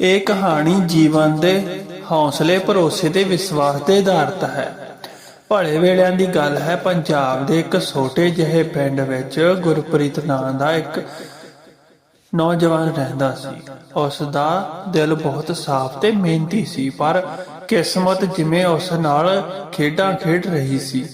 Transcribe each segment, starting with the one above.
ਇਹ ਕਹਾਣੀ ਜੀਵਨ ਦੇ ਹੌਸਲੇ, ਭਰੋਸੇ ਤੇ ਵਿਸ਼ਵਾਸ ਤੇ ਆਧਾਰਿਤ ਹੈ। ਭਲੇ ਵੇਲਿਆਂ ਦੀ ਗੱਲ ਹੈ, ਪੰਜਾਬ ਦੇ ਇੱਕ ਛੋਟੇ ਜਿਹੇ ਪਿੰਡ ਵਿੱਚ ਗੁਰਪ੍ਰੀਤ ਨਾਂ ਦਾ ਇੱਕ ਨੌਜਵਾਨ ਰਹਿੰਦਾ ਸੀ। ਉਸ ਦਾ ਦਿਲ ਬਹੁਤ ਸਾਫ਼ ਤੇ ਮਿਹਨਤੀ ਸੀ, ਪਰ ਕਿਸਮਤ ਜਿਵੇਂ ਉਸ ਨਾਲ ਖੇਡਾਂ ਖੇਡ ਰਹੀ ਸੀ।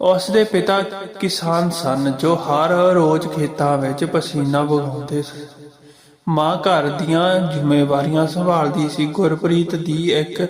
ਉਸ ਦੇ ਪਿਤਾ ਕਿਸਾਨ ਸਨ, ਜੋ ਹਰ ਰੋਜ਼ ਖੇਤਾਂ ਵਿੱਚ ਪਸੀਨਾ ਵਗਾਉਂਦੇ ਸੀ। ਮਾਂ ਘਰ ਦੀਆਂ ਜ਼ਿੰਮੇਵਾਰੀਆਂ ਸੰਭਾਲਦੀ ਸੀ। ਗੁਰਪ੍ਰੀਤ ਦੀ ਇੱਕ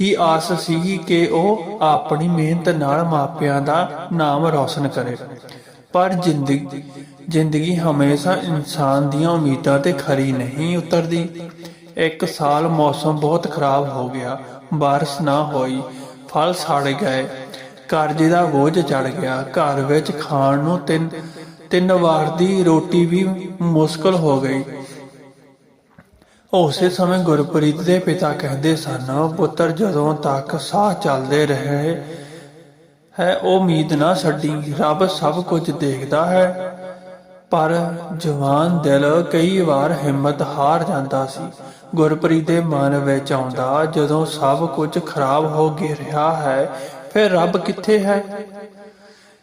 ਹੀ ਆਸ ਸੀ ਕਿ ਉਹ ਆਪਣੀ ਮਿਹਨਤ ਨਾਲ ਮਾਪਿਆਂ ਦਾ ਨਾਮ ਰੌਸ਼ਨ ਕਰੇ। ਪਰ ਜ਼ਿੰਦਗੀ ਜ਼ਿੰਦਗੀ ਹਮੇਸ਼ਾ ਇਨਸਾਨ ਦੀਆਂ ਉਮੀਦਾਂ ਤੇ ਖਰੀ ਨਹੀਂ ਉਤਰਦੀ। ਇੱਕ ਸਾਲ ਮੌਸਮ ਬਹੁਤ ਖਰਾਬ ਹੋ ਗਿਆ। ਬਾਰਿਸ਼ ਨਾ ਹੋਈ, ਫਲ ਸੜ ਗਏ, ਕਰਜ਼ੇ ਦਾ ਬੋਝ ਚੜ ਗਿਆ। ਘਰ ਵਿੱਚ ਖਾਣ ਨੂੰ ਤਿੰਨ ਤਿੰਨ ਵਾਰ ਦੀ ਰੋਟੀ ਵੀ ਮੁਸ਼ਕਲ ਹੋ ਗਈ। ਉਸੇ ਸਮੇਂ ਗੁਰਪ੍ਰੀਤ ਦੇ ਪਿਤਾ ਕਹਿੰਦੇ ਸਨ, ਪੁੱਤਰ, ਜਦੋਂ ਤੱਕ ਸਾਹ ਚੱਲਦੇ ਰਹੇ ਹੈ, ਉਹ ਉਮੀਦ ਨਾ ਛੱਡੀ, ਰੱਬ ਸਭ ਕੁਝ ਦੇਖਦਾ ਹੈ। ਪਰ ਜਵਾਨ ਦਿਲ ਕਈ ਵਾਰ ਹਿੰਮਤ ਹਾਰ ਜਾਂਦਾ ਸੀ। ਗੁਰਪ੍ਰੀਤ ਦੇ ਮਨ ਵਿੱਚ ਆਉਂਦਾ, ਜਦੋਂ ਸਭ ਕੁਝ ਖਰਾਬ ਹੋ ਗਿਆ ਰਿਹਾ ਹੈ, ਫਿਰ ਰੱਬ ਕਿੱਥੇ ਹੈ?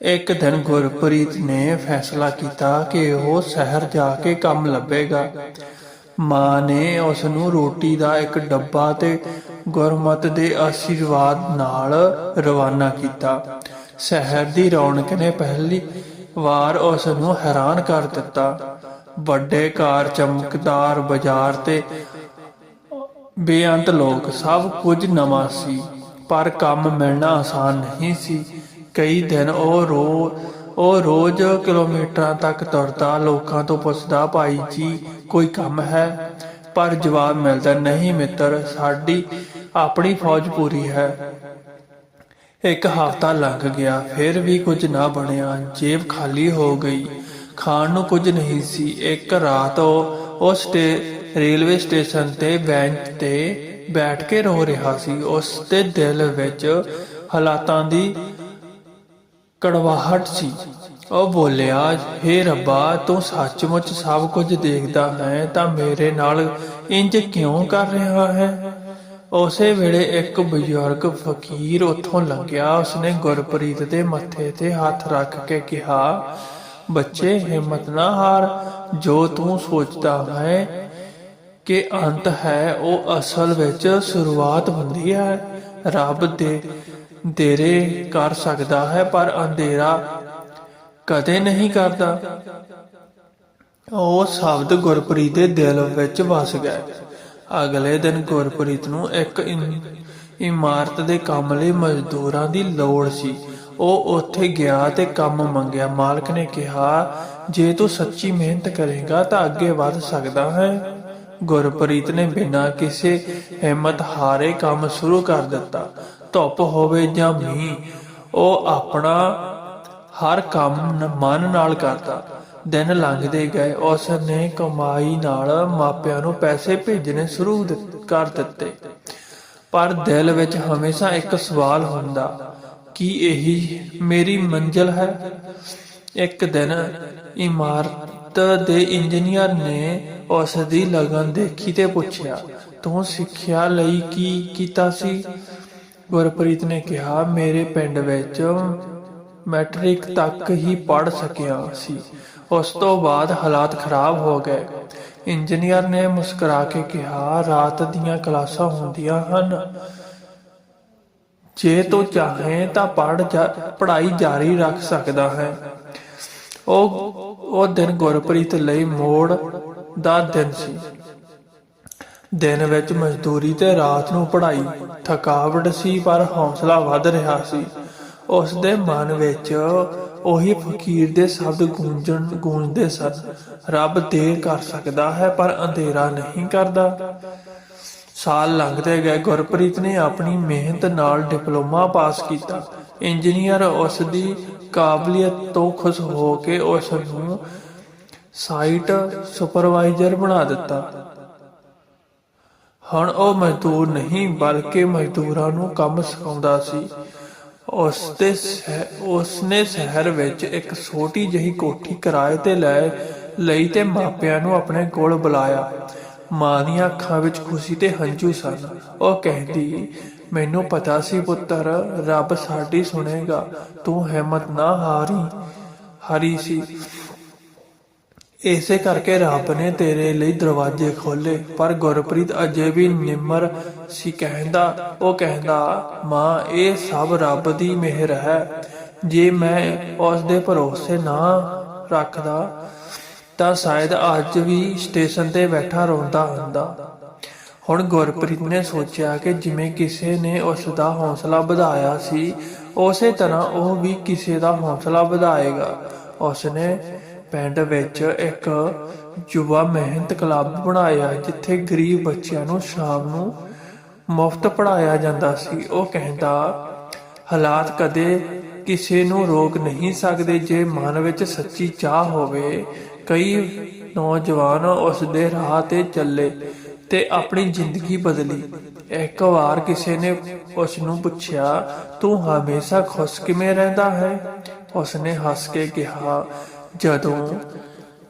ਇੱਕ ਦਿਨ ਗੁਰਪ੍ਰੀਤ ਨੇ ਫੈਸਲਾ ਕੀਤਾ ਕਿ ਉਹ ਸ਼ਹਿਰ ਜਾ ਕੇ ਕੰਮ ਲੱਭੇਗਾ। ਮਾਂ ਨੇ ਉਸ ਨੂੰ ਰੋਟੀ ਦਾ ਇੱਕ ਡੱਬਾ ਤੇ ਗੁਰਮਤ ਦੇ ਆਸ਼ੀਰਵਾਦ ਨਾਲ ਰਵਾਨਾ ਕੀਤਾ। ਸ਼ਹਿਰ ਦੀ ਰੌਣਕ ਨੇ ਪਹਿਲੀ ਵਾਰ ਉਸ ਨੂੰ ਹੈਰਾਨ ਕਰ ਦਿੱਤਾ। ਵੱਡੇ ਘਰ, ਚਮਕਦਾਰ ਬਾਜ਼ਾਰ ਤੇ ਬੇਅੰਤ ਲੋਕ, ਸਭ ਕੁਝ ਨਵਾਂ ਸੀ, ਪਰ ਕੰਮ ਮਿਲਣਾ ਆਸਾਨ ਨਹੀਂ ਸੀ। ਕਈ ਦਿਨ ਉਹ ਰੋ ਉਹ ਰੋਜ਼ ਕਿਲੋਮੀਟਰਾਂ ਤੱਕ ਤੁਰਦਾ, ਲੋਕਾਂ ਤੋਂ ਪੁੱਛਦਾ, ਭਾਈ ਜੀ, ਕੋਈ ਕੰਮ ਹੈ? ਪਰ ਜਵਾਬ ਮਿਲਦਾ, ਨਹੀਂ ਮਿੱਤਰ, ਸਾਡੀ, ਆਪਣੀ ਫੌਜ ਪੂਰੀ ਹੈ। ਇੱਕ ਹਫ਼ਤਾ ਲੰਘ ਗਿਆ, ਫਿਰ ਵੀ ਕੁਝ ਨਾ ਬਣਿਆ, ਜੇਬ ਖਾਲੀ ਹੋ ਗਈ। ਖਾਣ ਨੂੰ ਕੁਝ ਨਹੀਂ ਸੀ, ਇੱਕ ਰਾਤ ਉਹ ਉਸ ਰੇਲਵੇ ਸਟੇਸ਼ਨ ਤੇ ਬੈਂਚ ਤੇ ਬੈਠ ਕੇ ਰੋ ਰਿਹਾ ਸੀ। ਉਸ ਦੇ ਦਿਲ ਵਿੱਚ ਹਾਲਾਤਾਂ ਦੀ ਕੜਵਾਹਟ ਸੀ। ਉਹ ਬੋਲਿਆ, ਹੇ ਰੱਬਾ, ਤੂੰ ਸੱਚਮੁੱਚ ਸਭ ਕੁਝ ਦੇਖਦਾ ਹੈ, ਤਾਂ ਮੇਰੇ ਨਾਲ ਇੰਜ ਕਿਉਂ ਕਰ ਰਿਹਾ ਹੈ? ਉਸੇ ਵੇਲੇ ਇੱਕ ਬਜ਼ੁਰਗ ਫਕੀਰ ਉੱਥੋਂ ਲੰਘਿਆ। ਉਸਨੇ ਗੁਰਪ੍ਰੀਤ ਦੇ ਮੱਥੇ ਤੇ ਹੱਥ ਰੱਖ ਕੇ ਕਿਹਾ, ਬੱਚੇ, ਹਿੰਮਤ ਨਾ ਹਾਰ। ਜੋ ਤੂੰ ਸੋਚਦਾ ਹੈ ਕਿ ਅੰਤ ਹੈ, ਉਹ ਅਸਲ ਵਿੱਚ ਸ਼ੁਰੂਆਤ ਹੁੰਦੀ ਹੈ। ਰੱਬ ਦੇ ਦੇਰੇ ਕਰ ਸਕਦਾ ਹੈ, ਪਰ ਅੰਧੇਰਾ ਕਦੇ ਨਹੀਂ ਕਰਦਾ। ਉਹ ਸ਼ਬਦ ਗੁਰਪ੍ਰੀਤ ਦੇ ਦਿਲ ਵਿੱਚ ਵਸ ਗਏ ਅਗਲੇ ਦਿਨ ਗੁਰਪ੍ਰੀਤ ਨੂੰ ਇੱਕ ਇਮਾਰਤ ਦੇ ਕੰਮ ਲਈ ਮਜ਼ਦੂਰਾਂ ਦੀ ਲੋੜ ਸੀ। ਉਹ ਉੱਥੇ ਗਿਆ ਤੇ ਕੰਮ ਮੰਗਿਆ। ਮਾਲਕ ਨੇ ਕਿਹਾ, ਜੇ ਤੂੰ ਸੱਚੀ ਮਿਹਨਤ ਕਰੇਗਾ ਤਾਂ ਅੱਗੇ ਵਧ ਸਕਦਾ ਹੈ। ਗੁਰਪ੍ਰੀਤ ਨੇ ਬਿਨਾਂ ਕਿਸੇ ਹਿੰਮਤ ਹਾਰੇ ਕੰਮ ਸ਼ੁਰੂ ਕਰ ਦਿੱਤਾ। ਧੁੱਪ ਹੋਵੇ ਜਾਂ ਮੀਂਹ, ਉਹ ਆਪਣਾ ਹਰ ਕੰਮ ਮਨ ਨਾਲ ਕਰਦਾ। ਦਿਨ ਲੰਘਦੇ ਗਏ ਉਸ ਨੇ ਕਮਾਈ ਨਾਲ ਮਾਪਿਆਂ ਨੂੰ ਪੈਸੇ ਭੇਜਣੇ ਸ਼ੁਰੂ ਕਰ ਦਿੱਤੇ। ਪਰ ਦਿਲ ਵਿੱਚ ਹਮੇਸ਼ਾ ਇੱਕ ਸਵਾਲ ਹੁੰਦਾ, ਕੀ ਇਹੀ ਮੇਰੀ ਮੰਜ਼ਿਲ ਹੈ? ਇੱਕ ਦਿਨ ਇਮਾਰਤ ਦੇ ਇੰਜੀਨੀਅਰ ਨੇ ਉਸ ਦੀ ਲਗਨ ਦੇਖੀ ਤੇ ਪੁੱਛਿਆ, ਤੂੰ ਸਿੱਖਿਆ ਲਈ ਕੀ ਕੀਤਾ ਸੀ? ਗੁਰਪ੍ਰੀਤ ਨੇ ਕਿਹਾ, ਮੇਰੇ ਪਿੰਡ ਵਿੱਚ ਮੈਟ੍ਰਿਕ ਤੱਕ ਹੀ ਪੜ ਸਕਿਆ ਸੀ। ਉਸ ਤੋਂ ਬਾਅਦ ਹਾਲਾਤ ਖਰਾਬ ਹੋ ਗਏ। ਇੰਜੀਨੀਅਰ ਨੇ ਮੁਸਕਰਾ ਕੇ ਕਿਹਾ, ਰਾਤ ਦੀਆਂ ਕਲਾਸਾਂ ਹੁੰਦੀਆਂ ਹਨ। ਜੇ ਤੂੰ ਚਾਹੇ ਤਾਂ ਪੜ ਪੜ੍ਹਾਈ ਜਾਰੀ ਰੱਖ ਸਕਦਾ ਹੈ। ਉਹ ਉਹ ਦਿਨ ਗੁਰਪ੍ਰੀਤ ਲਈ ਮੋੜ ਦਾ ਦਿਨ ਸੀ। ਦਿਨ ਵਿੱਚ ਮਜ਼ਦੂਰੀ ਤੇ ਰਾਤ ਨੂੰ ਪੜ੍ਹਾਈ, ਥਕਾਵਟ ਸੀ, ਪਰ ਹੌਸਲਾ ਵੱਧ ਰਿਹਾ ਸੀ। ਉਸ ਦੇ ਮਨ ਵਿੱਚ ਉਹੀ ਫਕੀਰ ਦੇ ਸ਼ਬਦ ਗੂੰਜਣ, ਗੂੰਜਦੇ ਸਨ। ਰੱਬ ਦੇਰ ਕਰ ਸਕਦਾ ਹੈ, ਪਰ ਅੰਧੇਰਾ ਨਹੀਂ ਕਰਦਾ। ਸਾਲ ਲੰਘਦੇ ਗਏ, ਗੁਰਪ੍ਰੀਤ ਨੇ ਆਪਣੀ ਮਿਹਨਤ ਨਾਲ ਡਿਪਲੋਮਾ ਪਾਸ ਕੀਤਾ। ਇੰਜੀਨੀਅਰ ਉਸ ਦੀ ਕਾਬਲੀਅਤ ਤੋਂ ਖੁਸ਼ ਹੋ ਕੇ ਉਸ ਨੂੰ ਸਾਈਟ ਸੁਪਰਵਾਈਜ਼ਰ ਬਣਾ ਦਿੱਤਾ। ਹੁਣ ਉਹ ਮਜ਼ਦੂਰ ਨਹੀਂ, ਬਲਕਿ ਮਜ਼ਦੂਰਾਂ ਨੂੰ ਕੰਮ ਸਿਖਾਉਂਦਾ ਸੀ। ਉਸ ਦੇ ਉਸਨੇ ਸ਼ਹਿਰ ਵਿੱਚ ਇੱਕ ਛੋਟੀ ਜਿਹੀ ਕੋਠੀ ਕਿਰਾਏ ਤੇ ਲੈ ਲਈ ਤੇ ਮਾਪਿਆਂ ਨੂੰ ਆਪਣੇ ਕੋਲ ਬੁਲਾਇਆ। ਮਾਂ ਦੀਆਂ ਅੱਖਾਂ ਵਿੱਚ ਖੁਸ਼ੀ ਤੇ ਹੰਝੂ ਸਨ। ਉਹ ਕਹਿੰਦੀ, ਮੈਨੂੰ ਪਤਾ ਸੀ ਪੁੱਤਰ, ਰੱਬ ਸਾਡੀ ਸੁਣੇਗਾ। ਤੂੰ ਹਿੰਮਤ ਨਾ ਹਾਰੀ ਹਾਰੀ ਸੀ। ਇਸੇ ਕਰਕੇ ਰੱਬ ਨੇ ਤੇਰੇ ਲਈ ਦਰਵਾਜ਼ੇ ਖੋਲੇ ਪਰ ਗੁਰਪ੍ਰੀਤ ਅਜੇ ਵੀ ਨਿਮਰ ਸੀ। ਕਹਿੰਦਾ, ਉਹ ਕਹਿੰਦਾ, ਮਾਂ, ਇਹ ਸਭ ਰੱਬ ਦੀ ਮਿਹਰ ਹੈ। ਜੇ ਮੈਂ ਉਸ ਦੇ ਭਰੋਸੇ ਨਾ ਰੱਖਦਾ, ਤਾਂ ਸ਼ਾਇਦ ਅੱਜ ਵੀ ਸਟੇਸ਼ਨ ਤੇ ਬੈਠਾ ਰੋਂਦਾ ਹੁੰਦਾ। ਹੁਣ ਗੁਰਪ੍ਰੀਤ ਨੇ ਸੋਚਿਆ ਕਿ ਜਿਵੇਂ ਕਿਸੇ ਨੇ ਉਸ ਦਾ ਹੌਸਲਾ ਵਧਾਇਆ ਸੀ, ਉਸੇ ਤਰ੍ਹਾਂ ਉਹ ਵੀ ਕਿਸੇ ਦਾ ਹੌਸਲਾ ਵਧਾਏਗਾ। ਉਸਨੇ ਪਿੰਡ ਵਿੱਚ ਇੱਕ ਯੁਵਾ ਮਿਹਨਤ ਕਲੱਬ ਬਣਾਇਆ, ਜਿੱਥੇ ਗਰੀਬ ਬੱਚਿਆਂ ਨੂੰ ਸ਼ਾਮ ਨੂੰ ਮੁਫਤ ਪੜਾਇਆ ਜਾਂਦਾ ਸੀ। ਉਹ ਕਹਿੰਦਾ, ਹਾਲਾਤ ਕਦੇ ਕਿਸੇ ਨੂੰ ਰੋਕ ਨਹੀਂ ਸਕਦੇ। ਜੇ ਮਨ ਵਿੱਚ ਸੱਚੀ ਚਾਹ ਹੋਵੇ, ਕਈ ਨੌਜਵਾਨ ਉਸ ਦੇ ਰਾਹ ਤੇ ਚੱਲੇ ਤੇ ਆਪਣੀ ਜ਼ਿੰਦਗੀ ਬਦਲੀ। ਇੱਕ ਵਾਰ ਕਿਸੇ ਨੇ ਉਸ ਨੂੰ ਪੁੱਛਿਆ, ਤੂੰ ਹਮੇਸ਼ਾ ਖੁਸ਼ ਕਿਵੇਂ ਰਹਿੰਦਾ ਹੈ? ਉਸਨੇ ਹੱਸ ਕੇ ਕਿਹਾ ਜਦੋਂ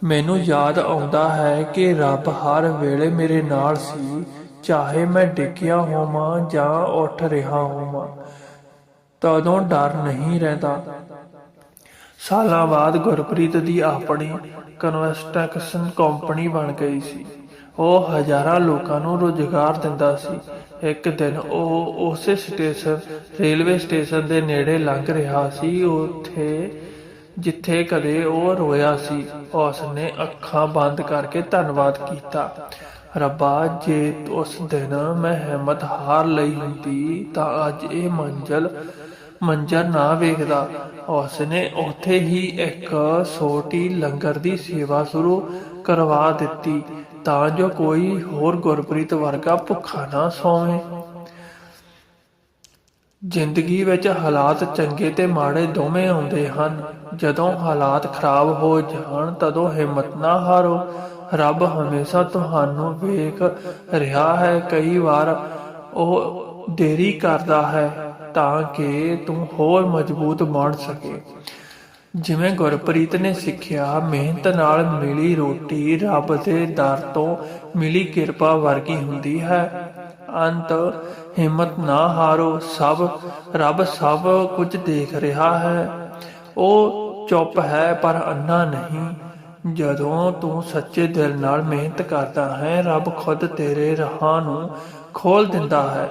ਮੈਨੂੰ ਯਾਦ ਆਉਂਦਾ ਹੈ ਕਿ ਰੱਬ ਹਰ ਵੇਲੇ ਮੇਰੇ ਨਾਲ ਸੀ, ਚਾਹੇ ਮੈਂ ਡਿੱਗਿਆ ਹੋਵਾਂ ਜਾਂ ਉੱਠ ਰਿਹਾ ਹੋਵਾਂ, ਤਦੋਂ ਡਰ ਨਹੀਂ ਰਹਿੰਦਾ। ਸਾਲਾਂ ਬਾਅਦ ਗੁਰਪ੍ਰੀਤ ਦੀ ਆਪਣੀ ਕਨਵਸਟ੍ਰਕਸ਼ਨ ਕੰਪਨੀ ਬਣ ਗਈ ਸੀ। ਉਹ ਹਜ਼ਾਰਾਂ ਲੋਕਾਂ ਨੂੰ ਰੋਜ਼ਗਾਰ ਦਿੰਦਾ ਸੀ। ਇੱਕ ਦਿਨ ਉਹ ਉਸੇ ਸਟੇਸ਼ਨ, ਰੇਲਵੇ ਸਟੇਸ਼ਨ ਦੇ ਨੇੜੇ ਲੰਘ ਰਿਹਾ ਸੀ। ਉੱਥੇ ਜਿੱਥੇ ਕਦੇ ਉਹ ਰੋਇਆ ਸੀ ਉਸ ਨੇ ਅੱਖਾਂ ਬੰਦ ਕਰਕੇ ਧੰਨਵਾਦ ਕੀਤਾ। ਰੱਬਾ, ਜੇ ਉਸ ਦਿਨ ਮੈਂ ਹਿੰਮਤ ਹਾਰ ਲਈ ਹੁੰਦੀ, ਤਾਂ ਅੱਜ ਇਹ ਮੰਜ਼ਲ, ਮੰਜ਼ਰ ਨਾ ਵੇਖਦਾ। ਉਸ ਨੇ ਉੱਥੇ ਹੀ ਇੱਕ ਛੋਟੀ ਲੰਗਰ ਦੀ ਸੇਵਾ ਸ਼ੁਰੂ ਕਰਵਾ ਦਿੱਤੀ, ਤਾਂ ਜੋ ਕੋਈ ਹੋਰ ਗੁਰਪ੍ਰੀਤ ਵਰਗਾ ਭੁੱਖਾ ਨਾ ਸੌਵੇ। ਜ਼ਿੰਦਗੀ ਵਿੱਚ ਹਾਲਾਤ ਚੰਗੇ ਤੇ ਮਾੜੇ ਦੋਵੇਂ ਆਉਂਦੇ ਹਨ। ਜਦੋਂ ਹਾਲਾਤ ਖਰਾਬ ਹੋ ਜਾਣ, ਤਦੋਂ ਹਿੰਮਤ ਨਾ ਹਾਰੋ। ਰੱਬ ਹਮੇਸ਼ਾ ਤੁਹਾਨੂੰ ਵੇਖ ਰਿਹਾ ਹੈ। ਕਈ ਵਾਰ ਉਹ ਦੇਰੀ ਕਰਦਾ ਹੈ ਤਾਂ ਕਿ ਤੂੰ ਹੋਰ ਮਜ਼ਬੂਤ ਬਣ ਸਕੇ। ਜਿਵੇਂ ਗੁਰਪ੍ਰੀਤ ਨੇ ਸਿੱਖਿਆ, ਮਿਹਨਤ ਨਾਲ ਮਿਲੀ ਰੋਟੀ ਰੱਬ ਦੇ ਦਰ ਤੋਂ ਮਿਲੀ ਕਿਰਪਾ ਵਰਗੀ ਹੁੰਦੀ ਹੈ। ਅੰਤ, ਹਿੰਮਤ ਨਾ ਹਾਰੋ, ਸਭ ਰੱਬ ਸਭ ਕੁਝ ਦੇਖ ਰਿਹਾ ਹੈ। ਉਹ ਚੁੱਪ ਹੈ ਪਰ ਅੰਨਾ ਨਹੀਂ। ਜਦੋਂ ਤੂੰ ਸੱਚੇ ਦਿਲ ਨਾਲ ਮਿਹਨਤ ਕਰਦਾ ਹੈ, ਰੱਬ ਖੁਦ ਤੇਰੇ ਰਾਹਾਂ ਨੂੰ ਖੋਲ ਦਿੰਦਾ ਹੈ।